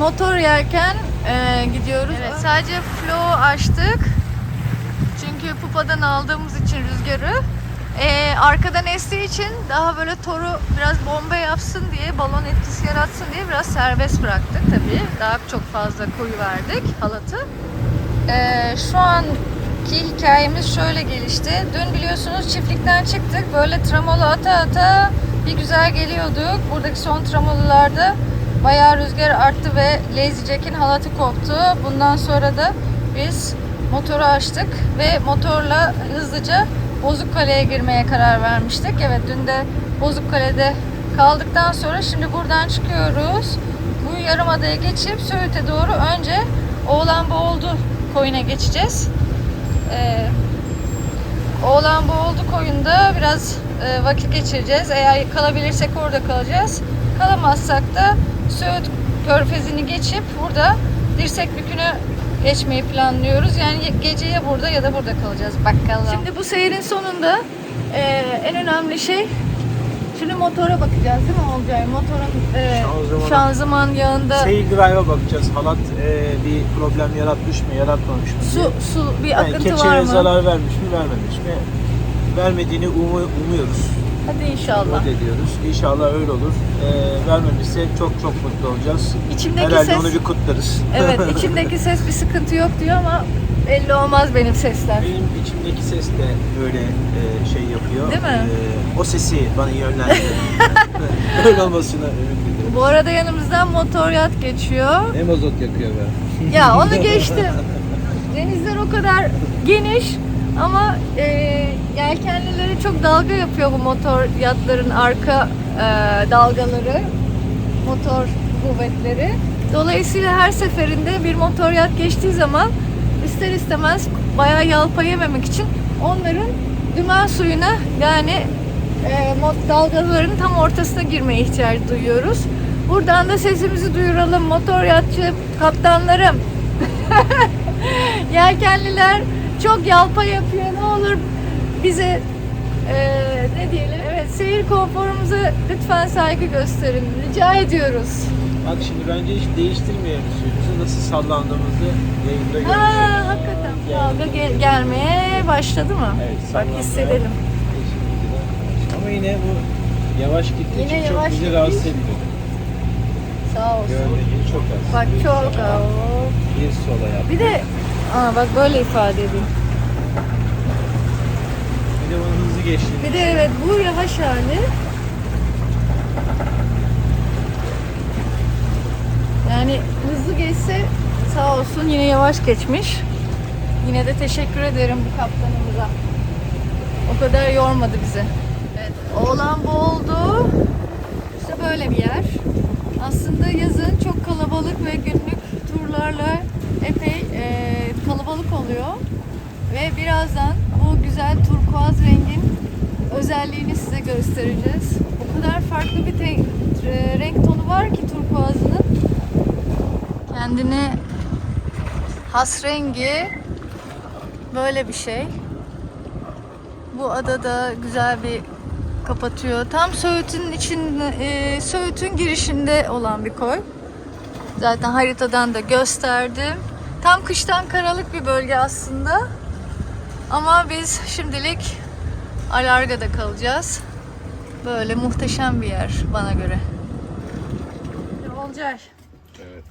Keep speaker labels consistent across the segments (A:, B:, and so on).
A: Motor yerken e, gidiyoruz. Evet, sadece flow açtık. Çünkü pupadan aldığımız için rüzgarı. E, arkadan estiği için daha böyle toru biraz bomba yapsın diye, balon etkisi yaratsın diye biraz serbest bıraktık tabii. Daha çok fazla koyu verdik halatı. E, şu anki hikayemiz şöyle gelişti. Dün biliyorsunuz çiftlikten çıktık. Böyle tramolo ata ata bir güzel geliyorduk. Buradaki son tramolularda bayağı rüzgar arttı ve Lazy Jack'in halatı koptu. Bundan sonra da biz motoru açtık ve motorla hızlıca Bozukkale'ye girmeye karar vermiştik. Evet dün de Bozukkale'de kaldıktan sonra şimdi buradan çıkıyoruz. Bu yarımadaya geçip Söğüt'e doğru önce Oğlan Boğuldu koyuna geçeceğiz. Ee, Oğlan Boğuldu koyunda biraz e, vakit geçireceğiz. Eğer kalabilirsek orada kalacağız. Kalamazsak da Söğüt Körfezi'ni geçip burada Dirsek Bükü'nü geçmeyi planlıyoruz. Yani gece ya burada ya da burada kalacağız. Bakalım. Şimdi bu seyrin sonunda e, en önemli şey Şimdi motora bakacağız değil mi Olcay? Motorun e,
B: Şanzımanı.
A: şanzıman yağında
B: Seyir drive'a bakacağız. Halat e, bir problem yaratmış mı, yaratmamış mı
A: su su bir
B: yani
A: akıntı var
B: keçeye
A: mı?
B: zarar vermiş mi, vermemiş mi? Vermediğini umu- umuyoruz.
A: Hadi inşallah.
B: Umut ediyoruz. İnşallah öyle olur. E, vermemişse çok çok mutlu olacağız.
A: İçimdeki
B: Herhalde
A: ses
B: onu bir kutlarız.
A: Evet içimdeki ses bir sıkıntı yok diyor ama belli olmaz benim sesler.
B: Benim içimdeki ses de böyle e, şey yapıyor.
A: Değil mi?
B: E, o sesi bana yönlendiriyor. öyle olmasına ümit ediyorum.
A: Bu arada yanımızdan motor yat geçiyor.
B: Ne mazot yakıyor be.
A: Ya onu geçtim. Denizler o kadar geniş ama e, yelkenlileri çok dalga yapıyor bu motor yatların arka e, dalgaları, motor kuvvetleri. Dolayısıyla her seferinde bir motor yat geçtiği zaman ister istemez bayağı yalpa yememek için onların dümen suyuna yani e, dalgaların tam ortasına girmeye ihtiyacı duyuyoruz. Buradan da sesimizi duyuralım motor yatçı kaptanlarım. Yelkenliler çok yalpa yapıyor. Ne olur bize eee, ne diyelim? Evet, seyir konforumuza lütfen saygı gösterin. Rica ediyoruz.
B: Bak şimdi bence hiç değiştirmeyelim suyumuzu. Nasıl sallandığımızı yayında göreceğiz.
A: Ha, hakikaten. Dalga gel- gelmeye başladı mı?
B: Evet,
A: Bak
B: sallanmaya
A: hissedelim.
B: Ama yine bu yavaş gittiği
A: Yine
B: için
A: yavaş
B: çok bizi
A: gittiği
B: rahatsız
A: için.
B: ediyor.
A: Sağ olsun.
B: Gördüğün gibi çok az.
A: Bak
B: Bir
A: çok
B: sağa. Bir sola yap.
A: Bir de Aa, bak böyle ifade edeyim.
B: Bir de bunun hızlı geçti.
A: Bir de evet bu yavaş hali. Yani hızlı geçse sağ olsun yine yavaş geçmiş. Yine de teşekkür ederim bu kaptanımıza. O kadar yormadı bizi. Evet, oğlan bu oldu. İşte böyle bir yer. Aslında yazın çok kalabalık ve günlük turlarla epey e, kalabalık oluyor. Ve birazdan bu güzel turkuaz rengin özelliğini size göstereceğiz. O kadar farklı bir te- e, renk tonu var ki turkuazının. Kendine has rengi böyle bir şey. Bu adada güzel bir kapatıyor. Tam Söğüt'ün için e, Söğüt'ün girişinde olan bir koy. Zaten haritadan da gösterdim. Tam kıştan karalık bir bölge aslında. Ama biz şimdilik Alarga'da kalacağız. Böyle muhteşem bir yer bana göre. Olcay.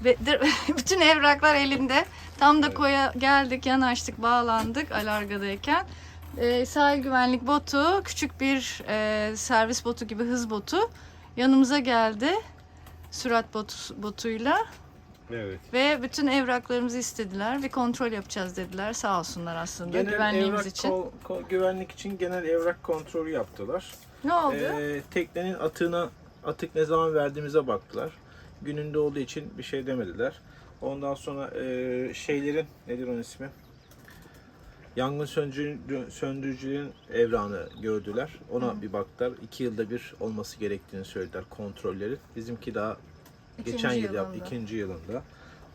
B: Evet.
A: Bütün evraklar elinde. Tam da koya geldik, yanaştık, bağlandık Alarga'dayken. Ee, sahil güvenlik botu, küçük bir e, servis botu gibi hız botu yanımıza geldi. Sürat botu, botuyla
B: Evet.
A: ve bütün evraklarımızı istediler. Bir kontrol yapacağız dediler. Sağ olsunlar aslında güvenliğimiz
B: evrak
A: için.
B: ko- ko- güvenlik için genel evrak kontrolü yaptılar.
A: Ne oldu?
B: Ee, teknenin atığına atık ne zaman verdiğimize baktılar. Gününde olduğu için bir şey demediler. Ondan sonra e, şeylerin nedir onun ismi? Yangın söndürücü, söndürücünün evrağını gördüler. Ona bir baktılar. İki yılda bir olması gerektiğini söylediler kontrolleri. Bizimki daha
A: İkinci
B: geçen yıl
A: yılında.
B: ikinci yılında.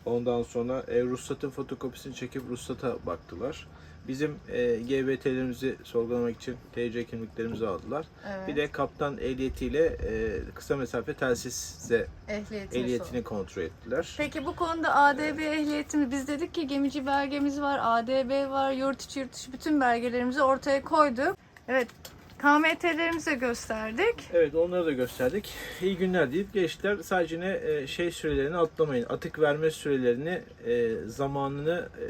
B: Ondan sonra e, ruhsatın fotokopisini çekip ruhsata baktılar. Bizim e, GBT'lerimizi sorgulamak için TC kimliklerimizi aldılar.
A: Evet.
B: Bir de kaptan ehliyetiyle e, kısa mesafe telsizle
A: ehliyetini,
B: ehliyetini
A: sor.
B: kontrol ettiler.
A: Peki bu konuda ADB ehliyetimi biz dedik ki gemici belgemiz var, ADB var, yurt içi yurt dışı bütün belgelerimizi ortaya koyduk. Evet, KMT'lerimizi de gösterdik.
B: Evet onları da gösterdik. İyi günler deyip geçtiler. Sadece ne e, şey sürelerini atlamayın. Atık verme sürelerini e, zamanını e,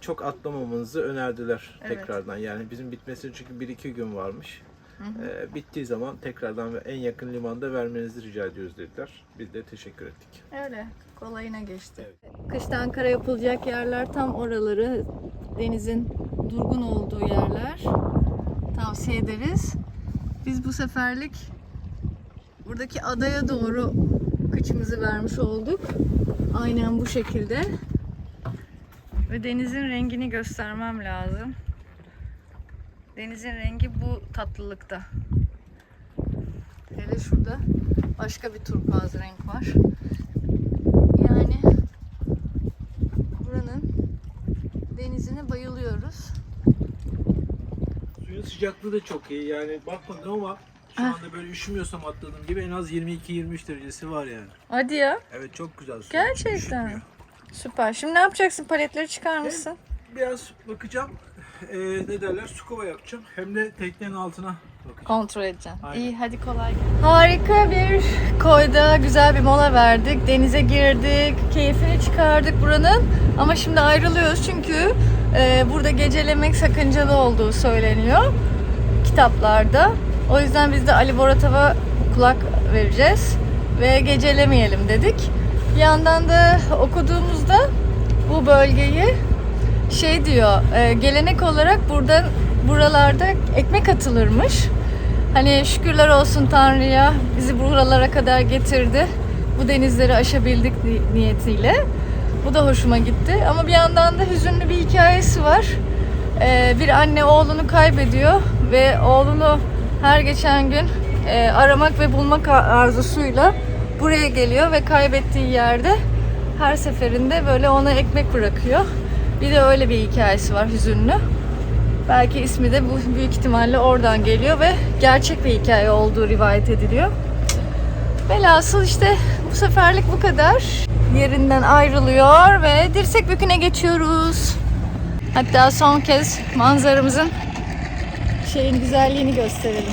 B: çok atlamamanızı önerdiler
A: Evet.
B: tekrardan. Yani bizim bitmesine çünkü 1-2 gün varmış. E, bittiği zaman tekrardan ve en yakın limanda vermenizi rica ediyoruz dediler. Biz de teşekkür ettik.
A: Öyle, kolayına geçti. Kışta Ankara yapılacak yerler tam oraları. Denizin durgun olduğu yerler. Tavsiye ederiz. Biz bu seferlik buradaki adaya doğru kıçımızı vermiş olduk. Aynen bu şekilde. Ve denizin rengini göstermem lazım. Denizin rengi bu tatlılıkta. Hele şurada başka bir turkuaz renk var. Yani buranın denizine bayılıyoruz.
B: Suyun sıcaklığı da çok iyi. Yani bakmadım ama şu anda böyle üşümüyorsam atladığım gibi en az 22-23 derecesi var yani.
A: Hadi ya.
B: Evet çok güzel su.
A: Gerçekten.
B: Üşütmüyor.
A: Süper. Şimdi ne yapacaksın? Paletleri çıkar mısın?
B: Biraz bakacağım. Ee, ne derler? Scuba yapacağım. Hem de teknenin altına bakacağım.
A: Kontrol edeceğim.
B: Aynen.
A: İyi hadi kolay gelsin. Harika bir koyda güzel bir mola verdik. Denize girdik. Keyfini çıkardık buranın. Ama şimdi ayrılıyoruz çünkü burada gecelemek sakıncalı olduğu söyleniyor kitaplarda. O yüzden biz de Ali Boratov'a kulak vereceğiz ve gecelemeyelim dedik. Bir yandan da okuduğumuzda bu bölgeyi şey diyor, e, gelenek olarak buradan buralarda ekmek atılırmış. Hani şükürler olsun Tanrı'ya bizi buralara kadar getirdi. Bu denizleri aşabildik ni- niyetiyle. Bu da hoşuma gitti. Ama bir yandan da hüzünlü bir hikayesi var. E, bir anne oğlunu kaybediyor ve oğlunu her geçen gün e, aramak ve bulmak ar- arzusuyla buraya geliyor ve kaybettiği yerde her seferinde böyle ona ekmek bırakıyor. Bir de öyle bir hikayesi var hüzünlü. Belki ismi de bu büyük ihtimalle oradan geliyor ve gerçek bir hikaye olduğu rivayet ediliyor. Velhasıl işte bu seferlik bu kadar. Yerinden ayrılıyor ve dirsek büküne geçiyoruz. Hatta son kez manzaramızın şeyin güzelliğini gösterelim.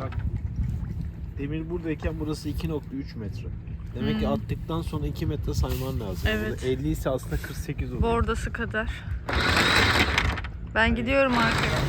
B: Bak. Demir buradayken burası 2.3 metre. Demek ki attıktan sonra 2 metre sayman lazım.
A: Evet.
B: Burada 50 ise aslında 48 oluyor.
A: Bordası kadar. Ben gidiyorum arkaya.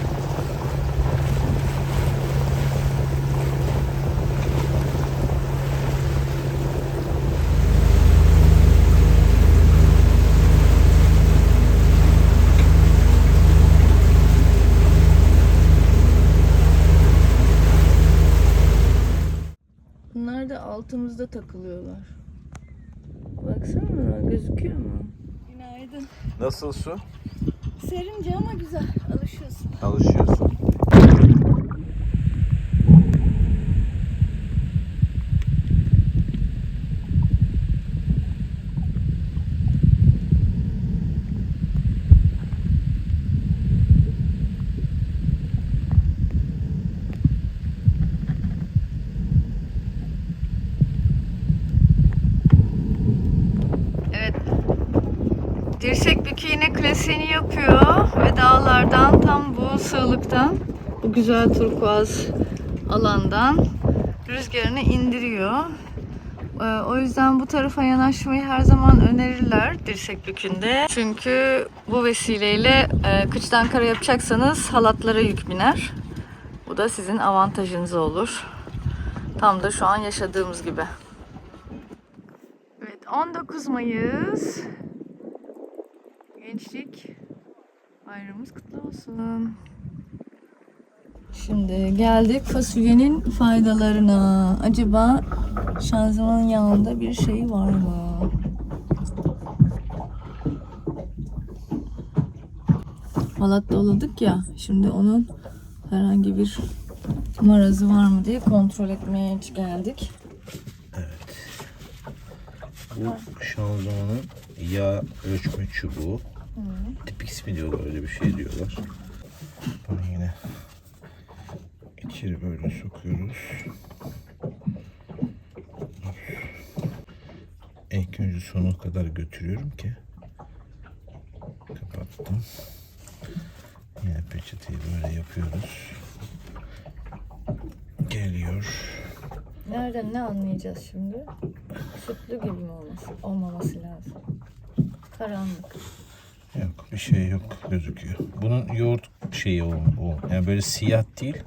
A: Da altımızda takılıyorlar. Baksana gözüküyor mu? Günaydın.
B: Nasıl su?
A: Serince ama güzel. Alışıyorsun.
B: Alışıyorsun.
A: Evet. Dirsek bükü yine klasiğini yapıyor ve dağlardan tam bu sığlıktan bu güzel turkuaz alandan rüzgarını indiriyor. Ee, O yüzden bu tarafa yanaşmayı her zaman önerirler dirsek bükünde. Çünkü bu vesileyle e, kıçtan kara yapacaksanız halatlara yük biner. Bu da sizin avantajınız olur. Tam da şu an yaşadığımız gibi. Evet 19 Mayıs. Gençlik bayramımız kutlu olsun. Şimdi geldik fasulyenin faydalarına. Acaba şanzımanın yanında bir şey var mı? halat doladık ya. Şimdi onun herhangi bir marazı var mı diye kontrol etmeye geldik.
B: Bu şanzımanın yağ ölçme çubuğu. İsmi diyorlar öyle bir şey diyorlar. Bunu yine içeri böyle sokuyoruz. İlk önce sona kadar götürüyorum ki kapattım. Yine peçeteyi böyle yapıyoruz. Geliyor.
A: Nereden ne anlayacağız şimdi? Sütlü gibi mi olması? Olmaması lazım. Karanlık.
B: Yok bir şey yok gözüküyor. Bunun yoğurt şeyi o. o. Yani böyle siyah değil.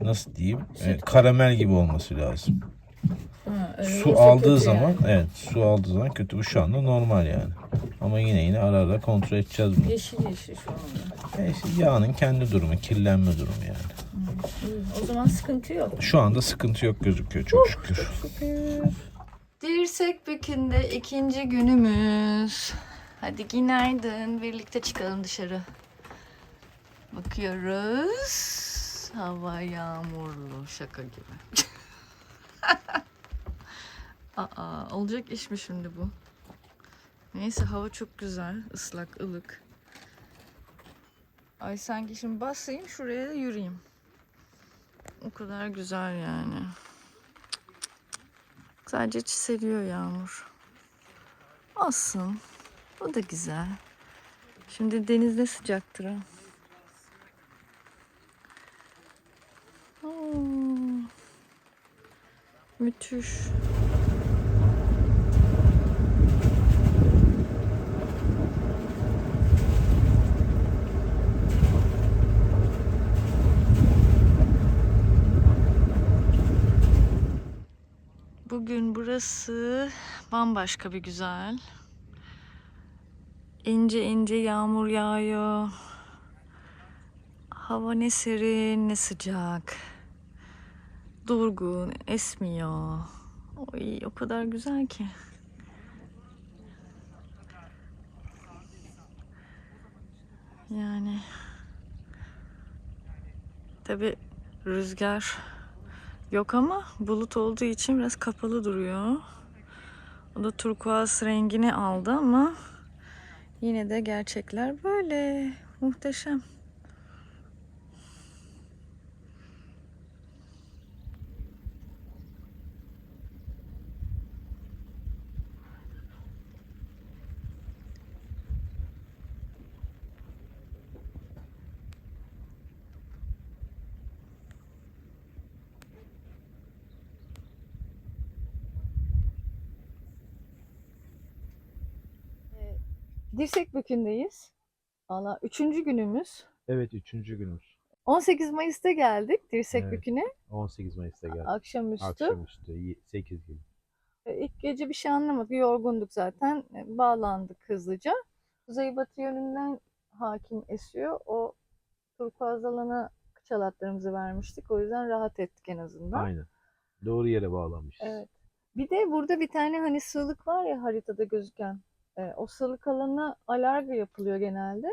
B: Nasıl diyeyim? e, karamel gibi olması lazım.
A: Ha, öyle
B: Su aldığı
A: kötü
B: zaman
A: yani.
B: evet su aldığı zaman kötü. Bu şu anda normal yani. Ama yine yine ara ara kontrol edeceğiz bunu.
A: Yeşil yeşil şu anda.
B: E işte yağının kendi durumu, kirlenme durumu yani.
A: O zaman sıkıntı yok.
B: Şu anda sıkıntı yok gözüküyor çok şükür.
A: Dirsek Bükü'nde ikinci günümüz. Hadi günaydın. Birlikte çıkalım dışarı. Bakıyoruz. Hava yağmurlu. Şaka gibi. Aa, olacak iş mi şimdi bu? Neyse hava çok güzel. ıslak, ılık. Ay sanki şimdi basayım şuraya da yürüyeyim. O kadar güzel yani. Sadece çiseliyor yağmur. Olsun. O da güzel. Şimdi denizde sıcaktır ha. Müthiş. Bugün burası bambaşka bir güzel. İnce ince yağmur yağıyor. Hava ne serin ne sıcak. Durgun, esmiyor. Oy, o kadar güzel ki. Yani tabi rüzgar Yok ama bulut olduğu için biraz kapalı duruyor. O da turkuaz rengini aldı ama yine de gerçekler böyle. Muhteşem. Dirsek Bükü'ndeyiz. Valla üçüncü günümüz.
C: Evet üçüncü günümüz.
A: 18 Mayıs'ta geldik Dirsek
C: Evet.
A: Bükü'ne.
C: 18 Mayıs'ta geldik.
A: Akşamüstü.
C: Akşamüstü 8 gibi.
A: İlk gece bir şey anlamadık. Yorgunduk zaten. E, Bağlandık hızlıca. Kuzeybatı yönünden hakim esiyor. O turkuaz alana çalatlarımızı vermiştik. O yüzden rahat ettik en azından.
C: Aynen. Doğru yere bağlanmışız.
A: Evet. Bir de burada bir tane hani sığlık var ya haritada gözüken. E, o sığlık alanına alargı yapılıyor genelde.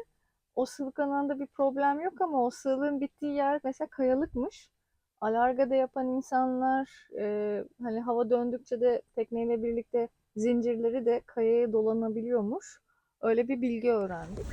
A: O sığlık alanında bir problem yok ama o sığlığın bittiği yer mesela kayalıkmış. Alargada yapan insanlar e, hani hava döndükçe de tekneyle birlikte zincirleri de kayaya dolanabiliyormuş. Öyle bir bilgi öğrendik.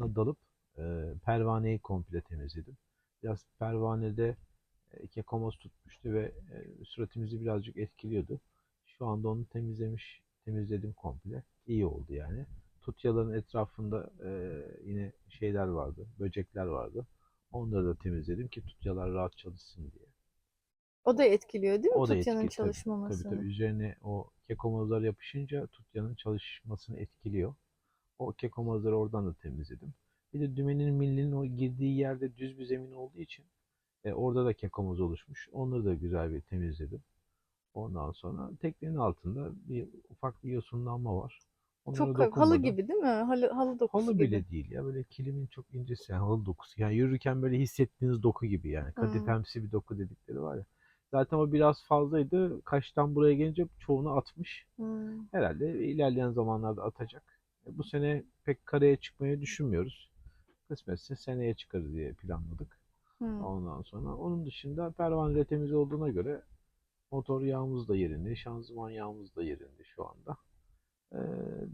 C: Altına dalıp e, pervaneyi komple temizledim. Biraz pervanede e, tutmuştu ve e, suratımızı birazcık etkiliyordu. Şu anda onu temizlemiş, temizledim komple. İyi oldu yani. Tutyaların etrafında e, yine şeyler vardı, böcekler vardı. Onları da temizledim ki tutyalar rahat çalışsın diye.
A: O da etkiliyor değil mi
B: O da
A: Tutya'nın
B: etkili tabii.
A: çalışmamasını?
B: Tabii tabii. Üzerine o kekomozlar yapışınca tutyanın çalışmasını etkiliyor. O kekomozları oradan da temizledim. Bir de dümenin millinin o girdiği yerde düz bir zemin olduğu için e, orada da kekomoz oluşmuş. Onları da güzel bir temizledim. Ondan sonra teknenin altında bir ufak bir yosunlanma var. Onlara
A: Çok halı gibi değil mi? Halı, halı dokusu
B: Halı
A: gibi.
B: bile değil ya böyle kilimin çok incesi yani halı dokusu. Yani yürürken böyle hissettiğiniz doku gibi yani. Kadifemsi bir doku dedikleri var ya. Zaten o biraz fazlaydı. Kaştan buraya gelince çoğunu atmış.
A: Hmm.
B: Herhalde ilerleyen zamanlarda atacak. E, Bu sene pek karaya çıkmayı düşünmüyoruz. Kısmetse seneye çıkarız diye planladık.
A: Hmm.
B: Ondan sonra onun dışında pervane de temiz olduğuna göre motor yağımız da yerinde, şanzıman yağımız da yerinde şu anda. Ee,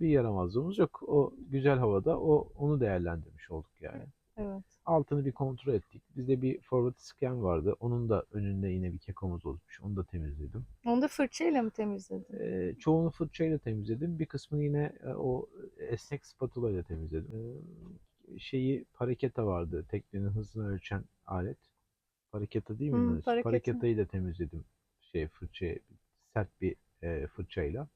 B: bir yaramazlığımız yok. O güzel havada o onu değerlendirmiş olduk yani.
A: Evet.
B: Altını bir kontrol ettik. Bizde bir forward scan vardı. Onun da önünde yine bir kekomuz olmuş. Onu da temizledim.
A: Onu da fırçayla mı temizledin?
B: Ee, çoğunu fırçayla temizledim. Bir kısmını yine e, o esnek spatula ile temizledim. Ee, şeyi pareketa vardı. Teknenin hızını ölçen alet. Pareketa değil mi?
A: Pareketa.
B: Pareketayı da temizledim. Şey fırçaya sert bir e, fırçayla.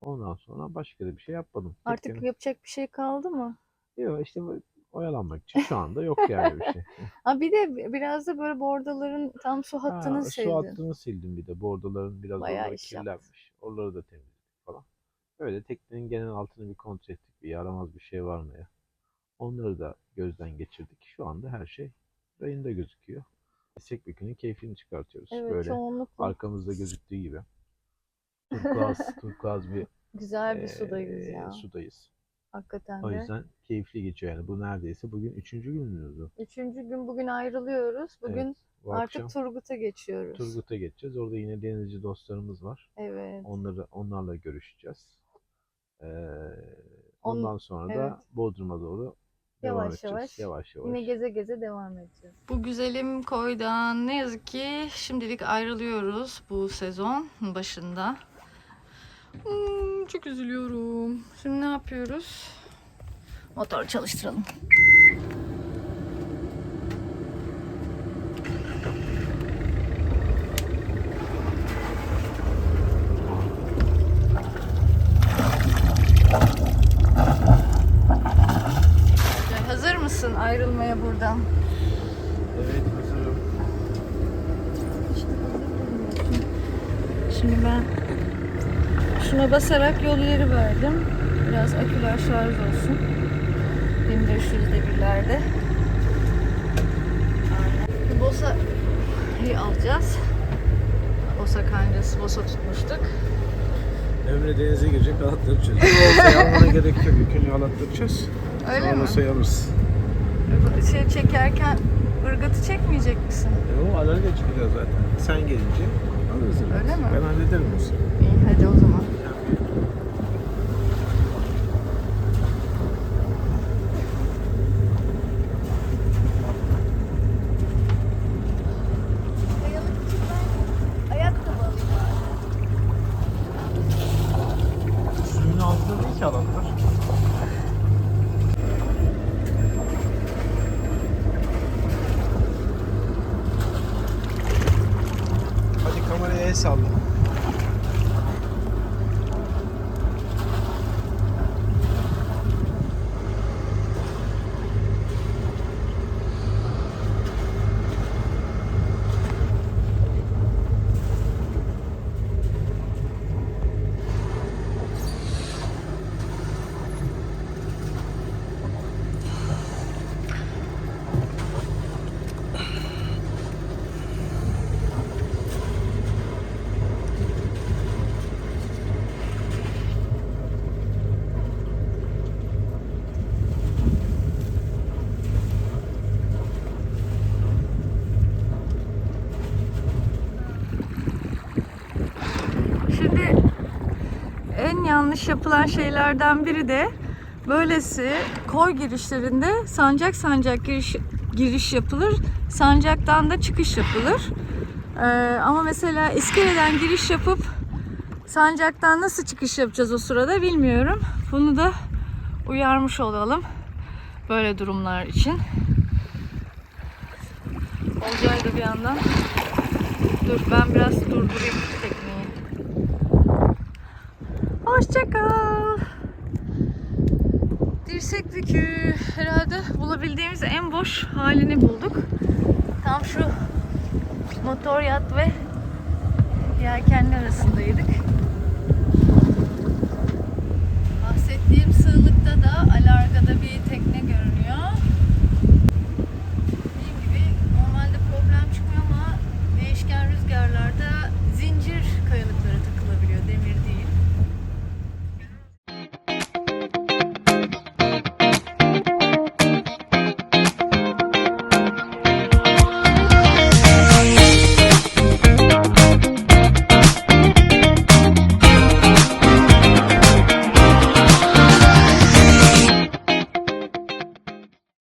B: Ondan sonra başka da bir şey yapmadım.
A: Artık
B: Teknenin-
A: yapacak bir şey kaldı mı?
B: Yok işte oyalanmak için şu anda yok yani bir şey.
A: Ha bir de biraz da böyle bordaların tam su hattını
B: Ha,
A: sildin.
B: Su hattını sildim bir de. Bordoların biraz
A: Bayağı
B: oraları
A: iş yaptın.
B: kirlenmiş. Oraları da temizledik falan. Öyle teknenin genel altını bir kontrol ettik. Bir yaramaz bir şey var mı ya. Onları da gözden geçirdik. Şu anda her şey rayında gözüküyor. Esek bükünün keyfini çıkartıyoruz.
A: Evet
B: Böyle
A: çoğunlukla
B: arkamızda gözüktüğü gibi. Turkuaz, turkuaz bir
A: güzel bir
B: eee,
A: sudayız ya.
B: sudayız.
A: Hakikaten
B: O
A: de.
B: yüzden keyifli geçiyor yani. Bu neredeyse bugün üçüncü günümüz bu.
A: Üçüncü gün bugün ayrılıyoruz. Bugün
B: Bu
A: artık
B: akşam
A: Turgut'a geçiyoruz.
B: Turgut'a geçeceğiz. Orada yine denizci dostlarımız var.
A: Evet.
B: Onları onlarla görüşeceğiz. Ee,
A: On-
B: ondan sonra
A: evet.
B: da Bodrum'a doğru
A: Yavaş
B: edeceğiz.
A: yavaş.
B: Yavaş yavaş.
A: Yine geze geze devam edeceğiz. Bu güzelim koydan ne yazık ki şimdilik ayrılıyoruz bu sezon başında. Hmm, çok üzülüyorum. Şimdi ne yapıyoruz? Motoru çalıştıralım. Ayrılmaya buradan?
D: Evet hazırım.
A: Şimdi ben şuna basarak yol yeri verdim. Biraz aküler şarj olsun. 1500'de birlerde. Aynen. Bosa'yı alacağız. Bosa kancası, Bosa tutmuştuk.
D: Emre denize girecek halatları çözecek. Olsayı almana gerek yok. Yükünü halatlayacağız.
A: Öyle
D: Sonra
A: mi?
D: olsayı alırız.
A: Şey çekerken ırgatı çekmeyecek misin?
D: E, o alarga çıkacağız zaten. Sen gelince alırız.
A: Öyle mi?
D: Ben hallederim o zaman.
A: İyi hadi o zaman. Ayakkabı alayım.
D: Suyun altında değil ki halatlar. Hadi kameraya el salla.
A: Şimdi en yanlış yapılan şeylerden biri de böylesi koy girişlerinde sancak sancak giriş, giriş yapılır. Sancaktan da çıkış yapılır. Ee, ama mesela iskeleden giriş yapıp sancaktan nasıl çıkış yapacağız o sırada bilmiyorum. Bunu da uyarmış olalım. Böyle durumlar için. Olcay da bir yandan Dur ben biraz durdurayım tekneyi. Hoşça. Dirsek bükü. Herhalde bulabildiğimiz en boş halini bulduk. Tam şu motor yat ve yelkenli arasındaydık. Bahsettiğim sığlıkta da alargada bir tekne görünüyor.